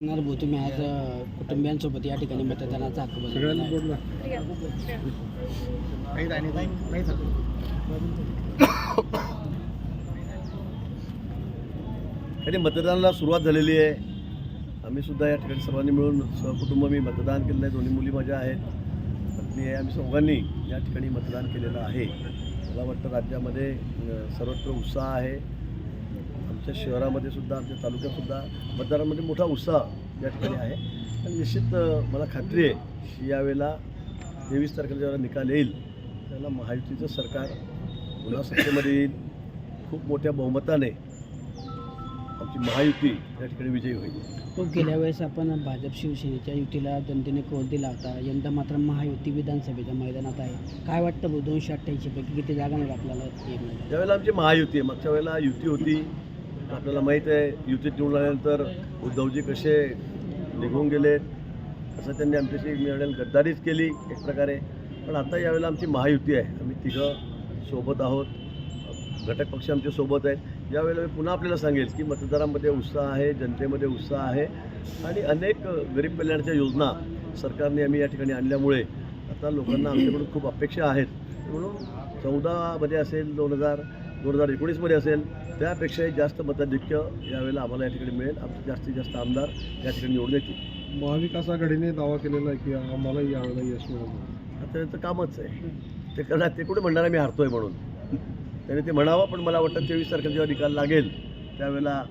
सांगणार भाऊ तुम्ही आज कुटुंबियांसोबत या ठिकाणी मतदानाचा हक्क. आणि मतदानाला सुरुवात झालेली आहे. आम्ही सुद्धा या ठिकाणी सर्वांनी मिळून सहकुटुंब मी मतदान केलेलं आहे. दोन्ही मुली माझ्या आहेत. पत्नी आहे आम्ही चौघांनी या ठिकाणी मतदान केलेलं आहे. मला वाटतं राज्यामध्ये सर्वत्र उत्साह आहे. आमच्या शहरामध्ये सुद्धा आमच्या तालुक्यात सुद्धा मतदारांमध्ये मोठा उत्साह या ठिकाणी आहे. आणि निश्चित मला खात्री आहे की यावेळेला तेवीस तारखेला जेव्हा निकाल येईल त्याला महायुतीचं सरकार पुन्हा सत्तेमध्ये येईल. खूप मोठ्या बहुमताने आमची महायुती या ठिकाणी विजयी होईल. तो गेल्या वेळेस आपण भाजप शिवसेनेच्या युतीला जनतेने कौल दिला होता. यंदा मात्र महायुती विधानसभेच्या मैदानात आहे. काय वाटतं दोनशे अठ्ठ्याऐंशी पैकी किती जागांवर आपल्याला? येईल त्यावेळेला आमची महायुती आहे. मागच्या वेळेला युती होती. आपल्याला माहीत आहे युतीत निवडून आल्यानंतर उद्धवजी कसे निघून गेले असं त्यांनी आमच्याशी मिळालेली गद्दारीच केली एक प्रकारे. पण आता यावेळेला आमची महायुती आहे. आम्ही तिघं सोबत आहोत. घटक पक्ष आमच्यासोबत आहेत. यावेळेला मी पुन्हा आपल्याला सांगेल की मतदारांमध्ये उत्साह आहे जनतेमध्ये उत्साह आहे आणि अनेक गरीब कल्याणाच्या योजना सरकारने आम्ही या ठिकाणी आणल्यामुळे आता लोकांना आमच्याकडून खूप अपेक्षा आहेत. म्हणून चौदामध्ये असेल दोन हजार दोन हजार एकोणीसमध्ये असेल त्यापेक्षाही जास्त मताधिक्य यावेळेला आम्हाला या ठिकाणी मिळेल आमचे जास्तीत जास्त आमदार या ठिकाणी निवडून येतील. महाविकास आघाडीने दावा केलेला आहे की आम्हाला यावेळेला यश मिळालं आता त्यांचं कामच आहे. ते करणार ते कुठे म्हणणार मी हारतोय म्हणून. त्याने ते म्हणावं पण मला वाटतं तेवीस तारखेला जेव्हा निकाल लागेल त्यावेळेला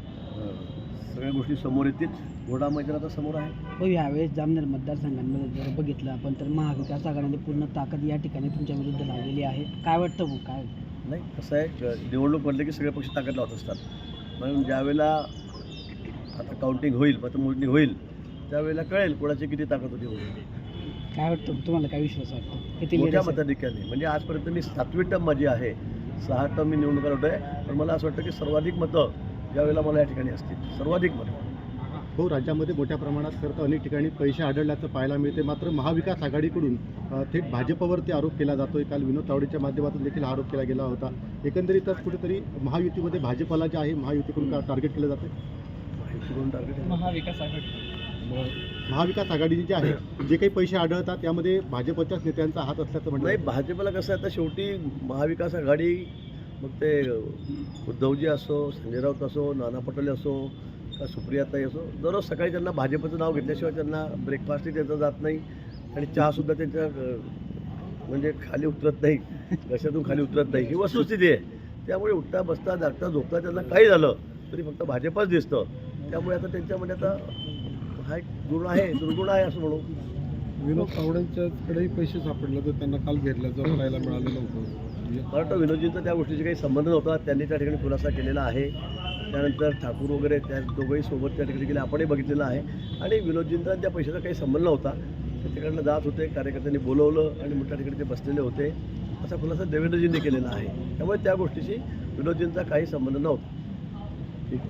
सगळ्या गोष्टी समोर येतील. घोडा मैदान आता समोर आहे. हो यावेळेस जामनेर मतदारसंघांमध्ये जर बघितलं आपण तर महाविकास आघाडीने पूर्ण ताकद या ठिकाणी तुमच्या विरुद्ध लावलेली आहे. काय वाटतं भाऊ? काय? नाही कसं आहे निवडणूक म्हटलं की सगळे पक्ष ताकद लावत असतात. म्हणून ज्यावेळेला आता काउंटिंग होईल मतमोजणी होईल त्यावेळेला कळेल कोणाची किती ताकद होती होईल काय वाटतं तुम्हाला काय विश्वास वाटतो किती मोठ्या? मताधिक्याने म्हणजे आजपर्यंत मी सातवी टर्म माझी आहे सहा टर्म मी निवडणुका लढवतोय पण मला असं वाटतं की सर्वाधिक मतं ज्यावेळेला मला या ठिकाणी असतील सर्वाधिक मतं. हो राज्यामध्ये मोठ्या प्रमाणात खरं तर अनेक ठिकाणी पैसे आढळल्याचं पाहायला मिळते. मात्र महाविकास आघाडीकडून थेट भाजपवरती आरोप केला जातोय. काल विनोद तावडेच्या माध्यमातून देखील हा आरोप केला गेला होता. एकंदरीतच कुठेतरी महायुतीमध्ये भाजपला जे आहे महायुतीकडून का टार्गेट केलं जातं टार्गेट. महाविकास आघाडी. महाविकास आघाडी जे आहे जे काही पैसे आढळतात त्यामध्ये भाजपच्याच नेत्यांचा हात असल्याचं म्हटलं नाही जातं. भाजपला कसं आहे आता शेवटी महाविकास आघाडी मग ते उद्धवजी असो संजय राऊत असो नाना पटोले असो सुप्रियाताई असो दररोज सकाळी त्यांना भाजपचं नाव घेतल्याशिवाय त्यांना ब्रेकफास्टही त्यांचा जात नाही आणि चहासुद्धा त्यांच्या म्हणजे खाली उतरत नाही घशातून खाली उतरत नाही. ही वस्तुस्थिती आहे. त्यामुळे उठता बसता जागता झोपता त्यांना काही झालं तरी फक्त भाजपच दिसतं. त्यामुळे आता त्यांच्यामध्ये आता हा एक गुण आहे दुर्गुण आहे असं म्हणू. विनोद तावडेंच्याकडेही पैसे सापडले तर त्यांना काल घेतल्याचं पाहायला मिळालेलं होतं. मला वाटतं विनोदजींचा त्या गोष्टीशी काही संबंध नव्हता त्यांनी त्या ठिकाणी खुलासा केलेला आहे. त्यानंतर ठाकूर वगैरे त्या दोघंही सोबत त्या ठिकाणी गेले. आपणही बघितलेलं आहे. आणि विनोदजींचा त्या पैशाचा काही संबंध नव्हता. त्याच्याकडनं जात होते कार्यकर्त्यांनी बोलवलं आणि मोठ्या ठिकाणी ते बसलेले होते. असा खुलासा देवेंद्रजींनी केलेला आहे. त्यामुळे त्या गोष्टीशी विनोदजींचा काही संबंध नव्हता. ठीक.